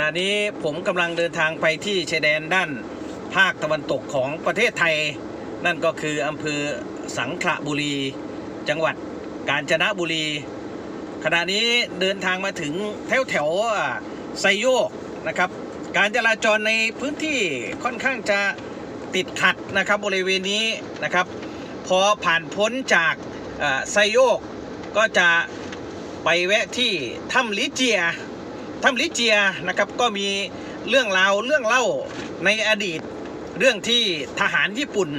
ณะนี้ผมกำลังเดินทางไปที่ชายแดนด้านภาคตะวันตกของประเทศไทย นั่นก็คืออำเภอสังขละบุรี จังหวัดกาญจนบุรี ขณะนี้เดินทางมาถึงแถวแถวไซโยกนะครับ การจราจรในพื้นที่ค่อนข้างจะติดขัดนะครับบริเวณนี้นะครับ พอผ่านพ้นจากไซโยกก็จะไปแวะที่ถ้ำลิเจีย ถ้ำลิเจียนะครับก็มีเรื่องราวเรื่องเล่าในอดีตเรื่องที่ทหารญี่ปุ่น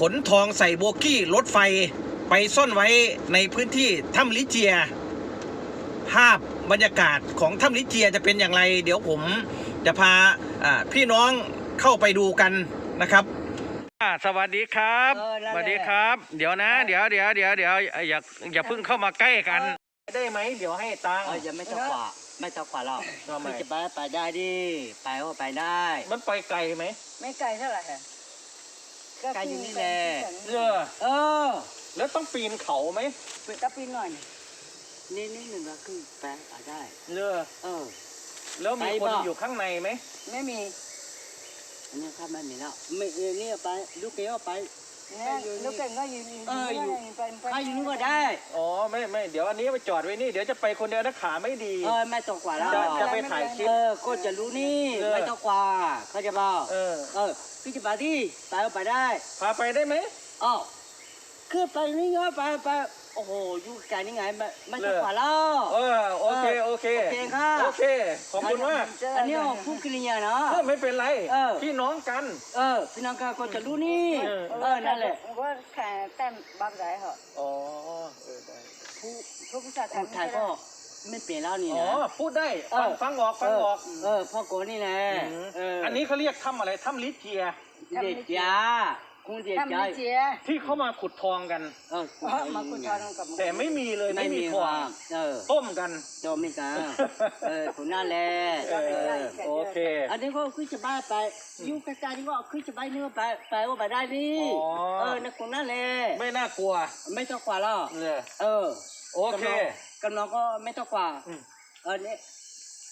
ขนทองใส่โบกี้รถไฟไปซ่อนไว้ในพื้นที่ถ้ำลิเจีย ภาพบรรยากาศของถ้ำลิเจียจะเป็นอย่างไร เดี๋ยวผมจะพาอ่าพี่น้องเข้าไปดูกันนะครับสวัสดีครับเออนั่นแหละสวัสดีครับ เดี๋ยวนะ เดี๋ยวเดี๋ยวเดี๋ยวเดี๋ยวอย่าอย่าเพิ่งเข้ามาใกล้กัน ได้ไหมเดี๋ยวให้ตังค์เออยังไม่ต้องกว่า ไม่ต้องกว่าหรอกทำไม พี่จะไปไปได้ดิ ไปก็ไปได้ มันไปไกลไหมไม่ไกลเท่าไหร่ค่ะไกลอยู่นี่แหละ เออเออ แล้วต้องปีนเขาไหมก็ปีนหน่อยนี่นี่หนึ่งก็คือไปไปได้ เออเออ แล้วมีไปคนเปล่า อยู่ข้างในไหมไม่มีอันนี้ข้าไม่มีแล้วไม่เออนี่ไป ลูกเกี้ยวไปเนี่ย ลูกเก่งก็ยืนเอออยู่ไปไปข้าอยู่นี่ก็ได้อ๋อไม่ไม่เดี๋ยวอันนี้ไปจอดไว้นี่เดี๋ยวจะไปคนเดียวนะขาไม่ดีเออไม่ต้องกว่าแล้วจะจะไปถ่ายคลิปเออก็จะรู้นี่เออไม่ต้องกว่าเขาใจะเปล่าเออเออพี่จะไปดิไปก็ไปได้พาไปได้ไหมอ๋อคือไปนี่ไงไปไป โอ้โหอยู่ไกลนี่ไงไม่ไม่ต้องกว่าแล้วเออโอเคโอเคโอเคค่ะ โอเคขอบคุณมากอันนี้ของผู้กิริยาเนาะ เออไม่เป็นไรเออ พี่น้องกัน เออพี่น้องก็จะรู้นี่ เออ เออนั่นแหละว่าแข่แต้มบับไหนเหรออ๋อเออได้ผู้ผู้ผู้ชายผู้ไทยก็ไม่เปลี่ยนแล้วนี่อ๋อนะ พูดได้เอฟังอฟังออกฟังออกเออพ่อโกนี่แหละมเอออัอันนี้เขาเรียกถ้ำอะไรถ้ำลิเจีย เด็ดยา คงเด็ดทำยาไม่เจียที่เขามาขุดทองกันเออมาคุณชอนกับแต่ไม่มีเลยไม่ไม่มีมีทคองวามเออต้มกัน โดมิกันเออคนนั่นแหละเออโอเค อันนี้ก็ขึ้นจะบ้านไปอยู่ใกล้ๆนี่ก็ขึ้นจะบ้านเนื้อไปไปว่าไปได้นี่ อ๋อ เออนักคนนั่นแหละไม่น่ากลัวไม่ต้องกว่าแล้วเลยเออ โอเค กำลังก็ไม่ต้องกว่าอืม เออเนี่ย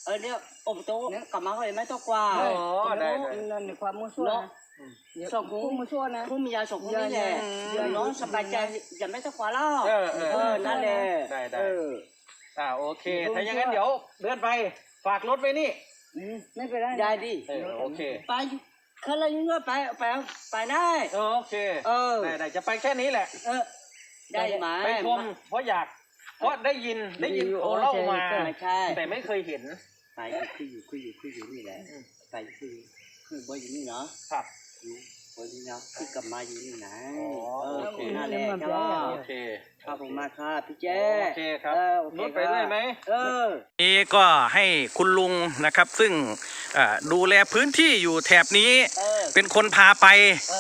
เออเนี่ยอบโต๊ะกลับมาก็ไม่ต้องกว่า อ๋อได้ได้ นั่นในความมุ่งมั่วเนาะ นะสองคุ้มุ่มงมั่วนะคุ้มมียาสองคุ้มนี่แหละเยอะๆเดี๋ยวน้องสบายใจอย่าไม่ต้องกว่าแล้ว เออเออ เออ นั่นแหละได้ได้เอออ่าโอเค ถ้าอย่างนั้นเดี๋ยวเดินไปฝากรถไว้นี่ไม่เป็นไรได้ดิ เออโอเคไปเขาเลยยังไปไปไปได้ เออโอเคเออ ได้ได้จะไปแค่นี้แหละ เออ ได้ไหมไปชมเพราะอยากเพราะได้ยินได้ยินเขาเล่ามาไม่ใช่ แต่ไม่เคยเห็น ไปคุยอยู่คุยอยู่คุยอยู่นี่แหละอืมไปคุยคุยบ่อยู่นี่เนาะครับอยู่บ่อยู่นี่เนาะคือกลับมาอยู่นี่นะอ๋อเออโอเคนั่นแหละครับโอเคครับผมมาครับพี่เจ้โอเคครับเออโอเครถไปได้ไหมเออนี้ก็ให้คุณลุงนะครับ ซึ่งเอ่อดูแลพื้นที่อยู่แถบนี้เออเป็นคนพาไป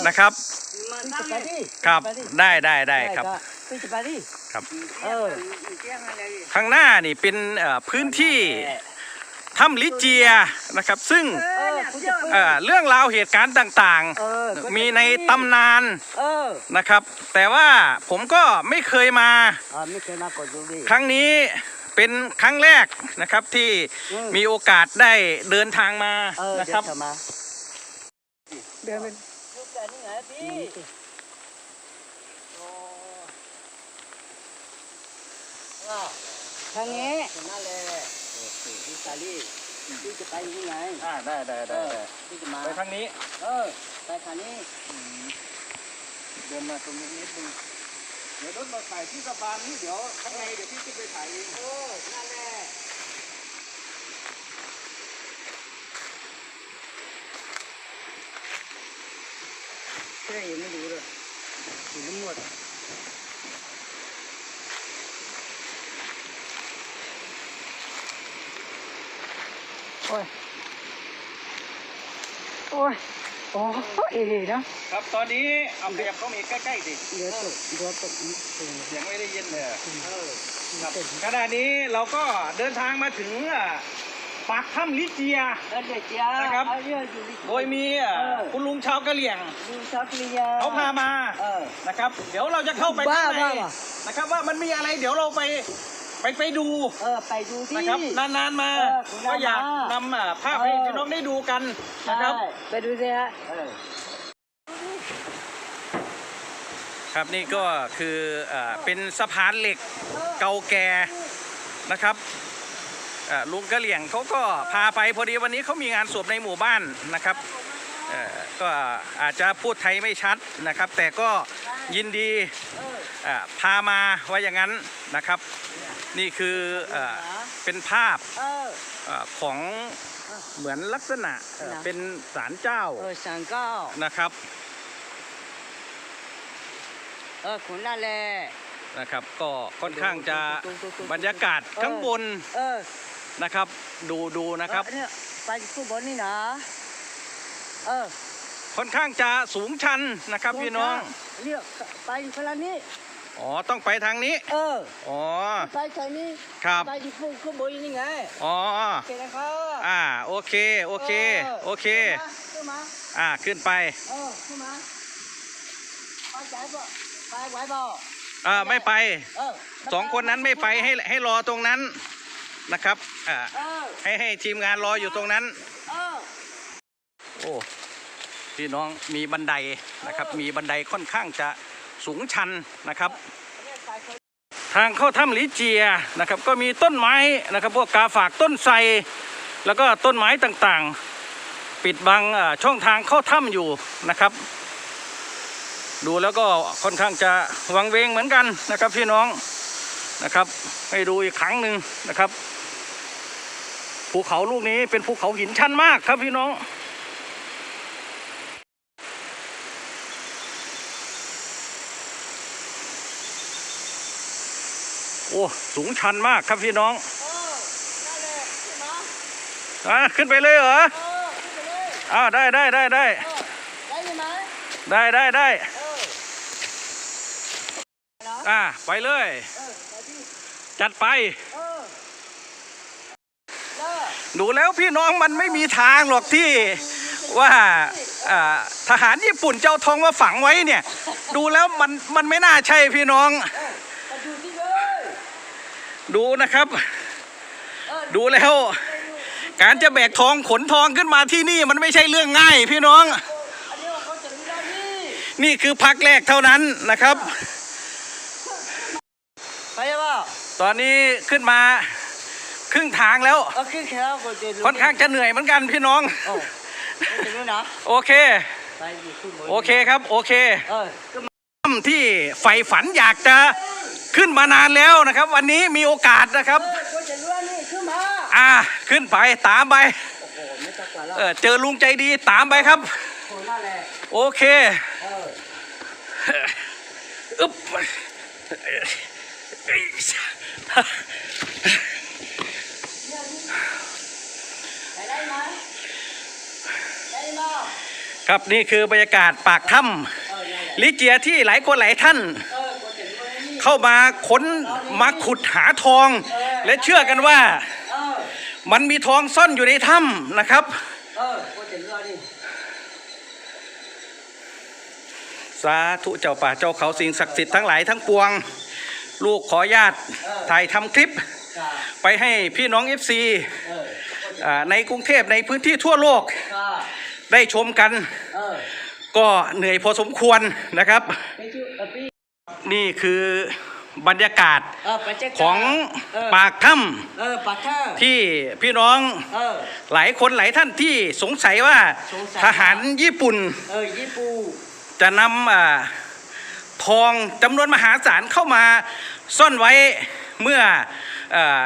นะครับมาจะไปดิครับได้ได้ได้ครับพี่จะไปดิครับเออเจียงอะไรข้างหน้านี่เป็นเอ่อพื้นที่ ถ้ำลิเจียนะครับ ซึ่งเออคุณจะเอ่อเรื่องราวเหตุการณ์ต่างเออๆมีในตำนานเออนะครับ แต่ว่าผมก็ไม่เคยมาอ่าไม่เคยมากดดูดิครั้งนี้เป็นครั้งแรกนะครับที่อืมมีโอกาสได้เดินทางมาเออนะเดี๋คยรัวบจะมาเดินไปลูกกันนี่ไงพี่อ้าวทางนี้ สาลีพี่จะไปที่ไหนอ่าได้ได้เอได้อได้พี่จะมาไปทางนี้ เออ ไปทางนี้เดินมาตรงนี้นิดนึงเดี๋ยวรถเราถ่ายที่สะพานนี่เดี๋ยวข้างในเดี๋ยวพี่ขึ้นไปถ่ายเองเออนั่นแหละเชื่อยังไม่รู้เลยอยู่ทั้งหมด โอ้ย โอ้ย โอ้ยเอ๋นะครับตอนนี้เอาขยับเข้ามาอีกใกล้ๆดิเดี๋ยวตกเดี๋ยวตกนิดเดียวเสียงไม่ได้ยินเลยเออครับขณะนี้เราก็เดินทางมาถึงอะปากถ้ำลิเจียเดินเด็กจ้านะครับเอาเรื่องอยู่ดิโดยมีอะเออคุณลุงชาวกะเหรี่ยงดูชาวกริยาเขาพามาเออนะครับ เดี๋ยวเราจะเข้าไปบ้าข้างในบ้าว่ะนะครับว่ามันมีอะไรเดี๋ยวเราไป ไปไปดูเออไปดูที่ นะครับนานๆมาเออคุณก็อยากนานๆนำอ่าภาพให้เออ พี่น้องได้ดูกันนะครับ ใช่ไปดูสิฮะเออครับนี่ก็คืออ่าเป็นสะพานเหล็กเก่าแก่นะครับอ่าลุงกะเหลี่ยงเขาก็พาไปพอดีวันนี้เขามีงานศพในหมู่บ้านนะครับเอ่อก็อาจจะพูดไทยไม่ชัดนะครับ แต่ก็ยินดีเอออ่าพามาว่าอย่างนั้นนะครับ นี่คืออ่าเป็นภาพเอออาของเหมือนลักษณะเอ่อนะเป็นศาลเจ้าเออสังเก้านะครับเออขุนนั่นแหละ นะครับ ก็ค่อนข้างจะบรรยากาศข้างบนเออนะครับ ดูดูนะครับ เออเนี่ยไปข้างบนนี่นะเออค่อนข้างจะสูงชันนะครับพี่น้อง เรียกไปคนละนี้ อ๋อ ต้องไปทางนี้ เออ อ๋อ ไปทางนี้ครับ ไปที่ข้างข้างบนนี่ไงอ๋อ โอเคนะครับอ่า โอเค โอเค โอเค ขึ้นมาอ่า ขึ้นไป เออขึ้นมาไปไหวบ่ไปไหวบ่อ่า ไม่ไป เออสองคนนั้นไม่ไปให้ให้รอตรงนั้นนะครับ อ่า เออให้ให้ทีมงานรออยู่ตรงนั้น เออ โอ้ พี่น้องมีบันไดนะครับ มีบันไดค่อนข้างจะ สูงชันนะครับ ทางเข้าถ้ำลิเจียนะครับ ก็มีต้นไม้นะครับ พวกกาฝากต้นไทรแล้วก็ต้นไม้ต่างๆ ปิดบังช่องทางเข้าถ้ำอยู่นะครับ ดูแล้วก็ค่อนข้างจะวังเวงเหมือนกันนะครับพี่น้องนะครับ ให้ดูอีกครั้งหนึ่งนะครับภูเขาลูกนี้เป็นภูเขาหินชันมากครับพี่น้อง โอ้สูงชันมากครับพี่น้องเออได้เลยขึ้นมาอะขึ้นไปเลยเหรอเออขึ้นไปเลยอ้าวได้ได้ได้ได้เออได้ยินไหมได้ได้ได้เออนะอ่าไปเลยเออไปที่จัดไปเออเลิกดูแล้วพี่น้องมันไม่มีทางหรอกที่ว่าอ่าทหารญี่ปุ่นเจ้าทองมาฝังไว้เนี่ย ดูแล้วมันมันไม่น่าใช่พี่น้อง เออไปดูที่เลย ดูนะครับเออดูแล้ว การจะแบกทองขนทองขึ้นมาที่นี่มันไม่ใช่เรื่องง่าย พี่น้องอันนี้เขาจะดูได้นี่นี่คือพักแรกเท่านั้นนะครับไปยังเปล่าตอนนี้ขึ้นมาครึ่งทางแล้วเออขึ้นแค่แล้วก็จะรู้ค่อนข้างจะเหนื่อยเหมือนกันพี่น้อง โอ้จะรู้นะโอเคไปอยู่ขึ้นบนโอเคครับ โอเคเออขึ้นมาถ้ำที่ใฝ่ฝันอยากจะ ขึ้นมานานแล้วนะครับ วันนี้มีโอกาสนะครับเออก็จะรู้ว่านี่ขึ้นมาอ่าขึ้นไปตามไปโอ้โหไม่ต้องกว่าแล้วเออเจอลุงใจดีตามไปครับคนนั่นแหละโอเคเอออึ๊บไปได้ไหมได้ไหมครับนี่คือบรรยากาศปากถ้เออนั่นแหละำลิเจียที่หลายคนหลายท่าน เข้ามาค้นมาขุดหาทอง และเชื่อกันว่า มันมีทองซ่อนอยู่ในถ้ำนะครับสาธุเจ้าป่าเจ้าเขาสิ่งศักดิ์สิทธิ์ทั้งหลายทั้งปวง ลูกขอญาตถ่ายทำคลิป ไปให้พี่น้องเอออ่าในกรุงเทพในพื้นที่ทั่วโลก ได้ชมกัน ก็เหนื่อยพอสมควรนะครับ นี่คือบรรยากาศเออไปเจ๊กของเออปากถ้เออปากแค่ำที่พี่น้องเออ หลายคนหลายท่านที่สงสัยว่าสงสัย ทหารญี่ปุ่นเออญี่ปุ่นจะนำอ่าทองจำนวนมหาศาลเข้ามาซ่อนไว้เมื่ออา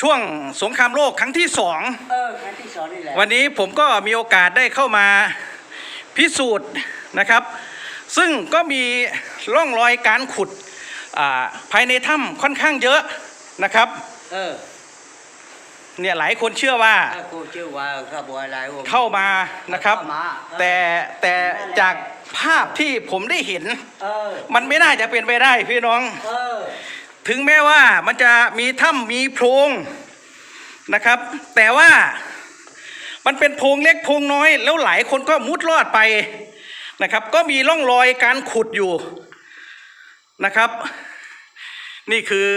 ช่วงสงครามโลกครั้งที่สอง เออครั้งที่สองนี่แหละวันนี้ผมก็มีโอกาสได้เข้ามาพิสูจน์นะครับ ซึ่งก็มีร่องรอยการขุดอ่าภายในถ้ำค่อนข้างเยอะนะครับ เออ เนี่ยหลายคนเชื่อว่าถ้ากูชื่อว่าข้าบัวอะไรวะเข้ามานะครับเข้ามาเออแต่แต่จากภาพที่ผมได้เห็นเออมันไม่น่าจะเป็นไปได้พี่น้องเออถึงแม้ว่ามันจะมีถ้ำมีโพรงนะครับ แต่ว่ามันเป็นโพรงเล็กโพรงน้อย แล้วหลายคนก็มุดลอดไป นะครับ ก็มีร่องรอยการขุดอยู่นะครับ นี่คือ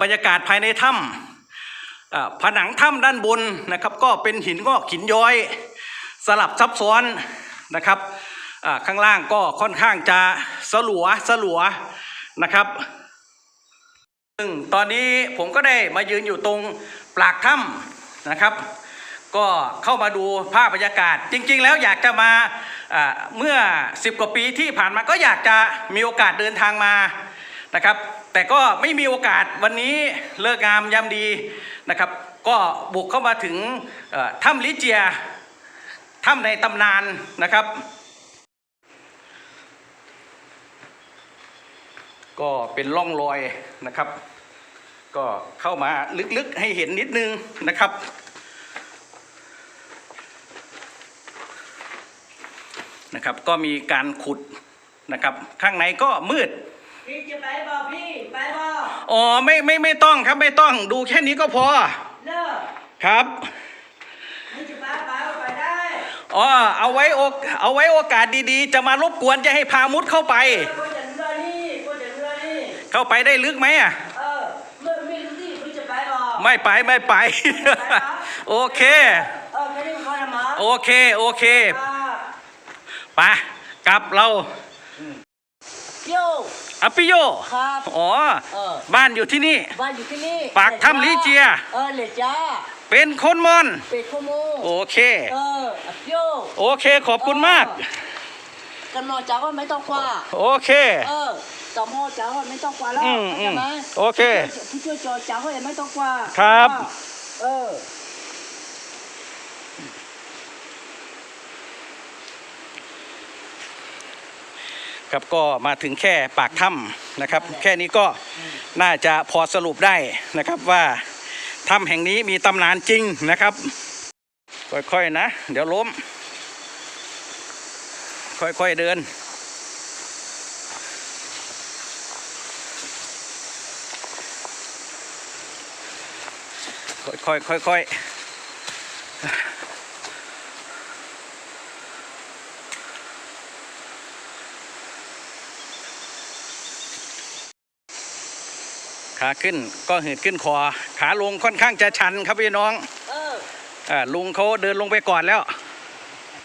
บรรยากาศภายในถ้ำผนังถ้ำด้านบนนะครับ ก็เป็นหินงอกหินย้อย สลับซับซ้อนนะครับข้างล่างก็ค่อนข้างจะสลัวสลัวนะครับซึ่งตอนนี้ผมก็ได้มายืนอยู่ตรงปากถ้ำนะครับ ก็เข้ามาดูภาพบรรยากาศ จริง ๆ แล้วอยากจะมา เมื่อ 10 กว่าปีที่ผ่านมาก็อยากจะมีโอกาสเดินทางมานะครับแต่ก็ไม่มีโอกาสวันนี้เลิกงามยามดีนะครับ ก็บุกเข้ามาถึงถ้ำลิเจียถ้ำในตำนานนะครับ ก็เป็นร่องรอยนะครับ ก็เข้ามาลึกๆให้เห็นนิดนึงนะครับ นะครับ ก็มีการขุดนะครับ ข้างในก็มืดพี่จะไปบ่พี่ไปบ่อ๋อไม่ไม่ไม่ต้องครับไม่ต้องดูแค่นี้ก็พอเลิกครับพี่จะไปไปก็ไปได้อ๋อเอาไว้โอกเอาไว้โอกาสดีๆ จะมารบกวนจะให้พามุดเข้าไป กูจะเรือนี่กูจะเรือนี่เข้าไปได้ลึกไหมอะ เออไม่ไม่รู้ที่พี่จะไปบ่ไม่ไปไม่ไป โอเค เออแค่นี้มันพอละมั้งโอเคโอเค อ่า ไปกลับเราโยอปิโย ครับ อ๋อ เออ บ้านอยู่ที่นี่ บ้านอยู่ที่นี่ปากถ้ำลิเจีย เออเลยจ้าเป็นคนมอน เป็ดโคโมโอเค เออโยโอเคขอบคุณมากกันนอนจ้าว่าไม่ต้องกว่า โอเค เออต่อมอจ้าว่าไม่ต้องกว่าแล้วอืมเข้าใจไหมอืมโอเคผู้ช่วยจอจ้าว่าไม่ต้องกว่าครับ เออ ครับก็มาถึงแค่ปากถ้ำนะครับ แค่นี้ก็น่าจะพอสรุปได้นะครับว่าถ้ำแห่งนี้มีตำนานจริงนะครับ ค่อยๆนะ เดี๋ยวล้ม ค่อยๆเดินค่อยๆค่อยๆ ขาขึ้นก็หืดขึ้นคอ ขาลงค่อนข้างจะชันครับพี่น้องเอออ่าลุงเขาเดินลงไปก่อนแล้วเ